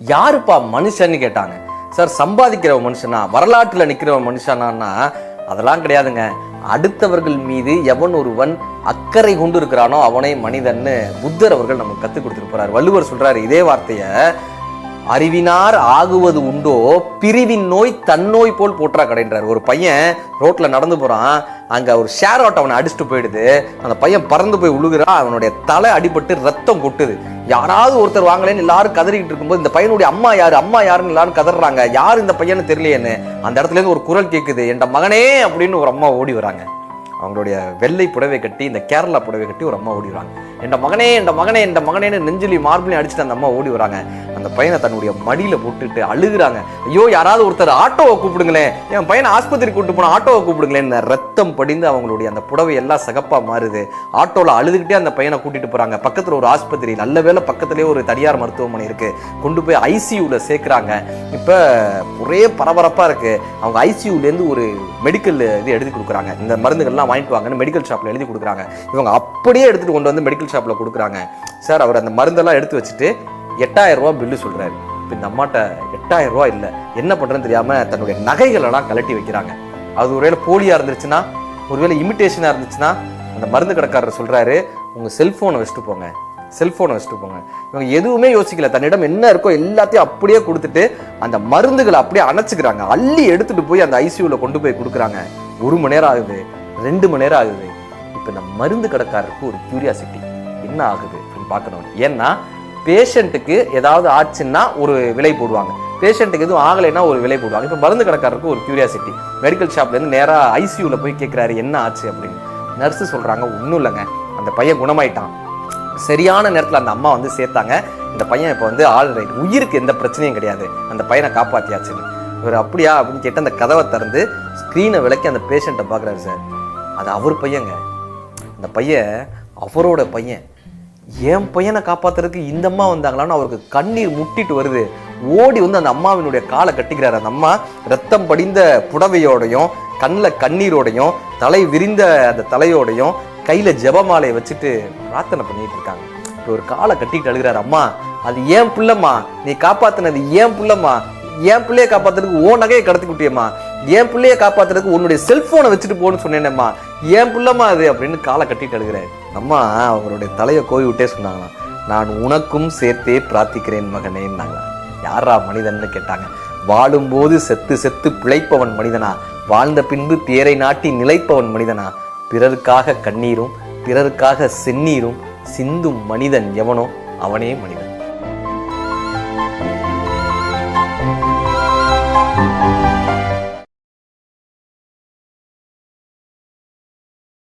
யாருப்பா மனுஷன்னு கேட்டாங்க. சார் சம்பாதிக்கிற மனுஷனா வரலாற்றில் நிற்கிற மனுஷனான்னா அதெல்லாம் கிடையாதுங்க. அடுத்தவர்கள் மீது எவன் ஒருவன் அக்கறை கொண்டு இருக்கிறானோ அவனே மனிதன்னு புத்தர் அவர்கள் நமக்கு கற்றுக் கொடுத்துட்டு போறாரு. வள்ளுவர் சொல்றாரு இதே வார்த்தையை அறிவினார் ஆகுவது உண்டோ? பிரிவின் நோய் தன்னோய் போல் போற்றா கடைன்றார். ஒரு பையன் ரோட்ல நடந்து போறான். அங்க ஒரு ஷேர் ஆட்டோ அவனை அடிச்சுட்டு போயிடுது. அந்த பையன் பறந்து போய் உழுகிறான் அவனுடைய தலை அடிபட்டு ரத்தம் கொட்டுது. யாராவது ஒருத்தர் வாங்கலன்னு எல்லாரும் கதறிக்கிட்டு இருக்கும்போது இந்த பையனுடைய அம்மா யாரு? அம்மா யாருன்னு எல்லாரும் கதறாங்க. யார் இந்த பையனு தெரியலையேன்னு. அந்த இடத்துல இருந்து ஒரு குரல் கேட்குது என் மகனே அப்படின்னு ஒரு அம்மா ஓடி வராங்க. அவங்களுடைய வெள்ளை புடவை கட்டி இந்த கேரளா புடவை கட்டி ஒரு அம்மா ஓடி வராங்க. என் மகனே என் மகனே என் மகனேன்னு நெஞ்சிலி மார்பிளையும் அடிச்சுட்டு அந்த அம்மா ஓடி வராங்க. அந்த பையனை தன்னுடைய மடியில போட்டுட்டு அழுகுறாங்க. ஐயோ யாராவது ஒருத்தர் ஆட்டோவை கூப்பிடுங்களேன். என் பையனை ஆஸ்பத்திரி கூட்டு போன ஆட்டோவை கூப்பிடுங்களேன். ரத்தம் படிந்து அவங்களுடைய அந்த புடவை எல்லாம் சகப்பா மாறுது. ஆட்டோவில் அழுதுகிட்டே அந்த பையனை கூட்டிட்டு போறாங்க. பக்கத்தில் ஒரு ஆஸ்பத்திரி நல்ல வேளை பக்கத்திலே ஒரு தனியார் மருத்துவமனை இருக்கு. கொண்டு போய் ஐசியூவில் சேர்க்குறாங்க. இப்போ ஒரே பரபரப்பாக இருக்கு. அவங்க ஐசியூலேருந்து ஒரு மெடிக்கல் இது எழுதி கொடுக்குறாங்க. இந்த மருந்துகள்லாம் வாங்கிட்டு வாங்கன்னு மெடிக்கல் ஷாப்பில் எழுதி கொடுக்குறாங்க. இவங்க அப்படியே எடுத்துகிட்டு கொண்டு வந்து மெடிக்கல் ஷாப்பில் கொடுக்குறாங்க. சார் அவர் அந்த மருந்தெல்லாம் எடுத்து வச்சுட்டு எட்டாயிரம் ரூபா பில்லு சொல்றாரு. இப்போ இந்த அம்மாட்ட எட்டாயிரம் ரூபா இல்லை. என்ன பண்ணுறேன்னு தெரியாம தன்னுடைய நகைகளெல்லாம் கலட்டி வைக்கிறாங்க. அது ஒருவேளை போலியா இருந்துச்சுன்னா ஒருவேளை இமிட்டேஷனா இருந்துச்சுன்னா அந்த மருந்து கடைக்காரர் சொல்றாரு உங்க செல்போனை வச்சுட்டு போங்க. செல்போனை வச்சுட்டு போங்க. இவங்க எதுவுமே யோசிக்கல. தன்னிடம் என்ன இருக்கோ எல்லாத்தையும் அப்படியே கொடுத்துட்டு அந்த மருந்துகளை அப்படியே அணைச்சிக்கிறாங்க. அள்ளி எடுத்துட்டு போய் அந்த ஐசியூல கொண்டு போய் கொடுக்குறாங்க. ஒரு மணி நேரம் ஆகுது. ரெண்டு மணி நேரம் ஆகுது. இப்போ இந்த மருந்து கடைக்காரருக்கு ஒரு கியூரியாசிட்டி என்ன ஆகுது அப்படின்னு பார்க்கணும். ஏன்னா பேஷண்ட்டுக்கு ஏதாவது ஆச்சுன்னா ஒரு விலை போடுவாங்க. பேஷண்ட்டுக்கு எதுவும் ஆகலைன்னா ஒரு விலை போடுவாங்க. இப்போ மருந்து கடைக்காரருக்கு ஒரு கியூரியாசிட்டி மெடிக்கல் ஷாப்லேருந்து நேராக ஐசியூவில் போய் கேட்குறாரு என்ன ஆச்சு? அப்படின்னு. நர்ஸு சொல்கிறாங்க ஒன்றும் இல்லைங்க. அந்த பையன் குணமாயிட்டான். சரியான நேரத்தில் அந்த அம்மா வந்து சேர்த்தாங்க. இந்த பையன் இப்போ வந்து ஆல் ரைட் உயிருக்கு எந்த பிரச்சனையும் கிடையாது. அந்த பையனை காப்பாற்றியாச்சுன்னு இவர் அப்படியா? அப்படின்னு கேட்டு அந்த கதவை திறந்து ஸ்க்ரீனை விளக்கி அந்த பேஷண்ட்டை பார்க்குறாரு சார். அது அவர் பையங்க. அந்த பையன் அவரோட பையன். என் பையனை காப்பாத்துறதுக்கு இந்த அம்மா வந்தாங்களான்னு அவருக்கு கண்ணீர் முட்டிட்டு வருது. ஓடி வந்து அந்த அம்மாவினுடைய காலை கட்டிக்கிறாரு. அந்த அம்மா ரத்தம் படிந்த புடவையோடையும் கண்ணில் கண்ணீரோடையும் தலை விரிந்த அந்த தலையோடையும் கையில் ஜெபமாலையை வச்சுட்டு பிரார்த்தனை பண்ணிட்டு இருக்காங்க. ஒரு காலை கட்டிக்கிட்டு அழுகிறாரு. அம்மா அது ஏன் புள்ளம்மா? நீ காப்பாத்தினது ஏன் புள்ளம்மா? என் பிள்ளைய காப்பாத்துறதுக்கு ஓ நகையை கடத்தி விட்டியம்மா என் பிள்ளைய காப்பாத்துறதுக்கு உன்னுடைய செல்போனை வச்சுட்டு போன்னு சொன்னேனேம்மா. என் புள்ளம்மா அது அப்படின்னு காலை கட்டிட்டு அழுகிறேன். அம்மா அவருடைய தலையை கோவி விட்டே சொன்னாங்களாம். நான் உனக்கும் சேர்த்தே பிரார்த்திக்கிறேன் மகனேன்னாங்க யாரா மனிதன்னு? கேட்டாங்க. வாழும்போது செத்து செத்து பிழைப்பவன் மனிதனா? வாழ்ந்த பின்பு பேரை நாட்டி நிலைப்பவன் மனிதனா? பிறருக்காக கண்ணீரும் பிறருக்காக செந்நீரும் சிந்தும் மனிதன் எவனோ? அவனே மனிதன்.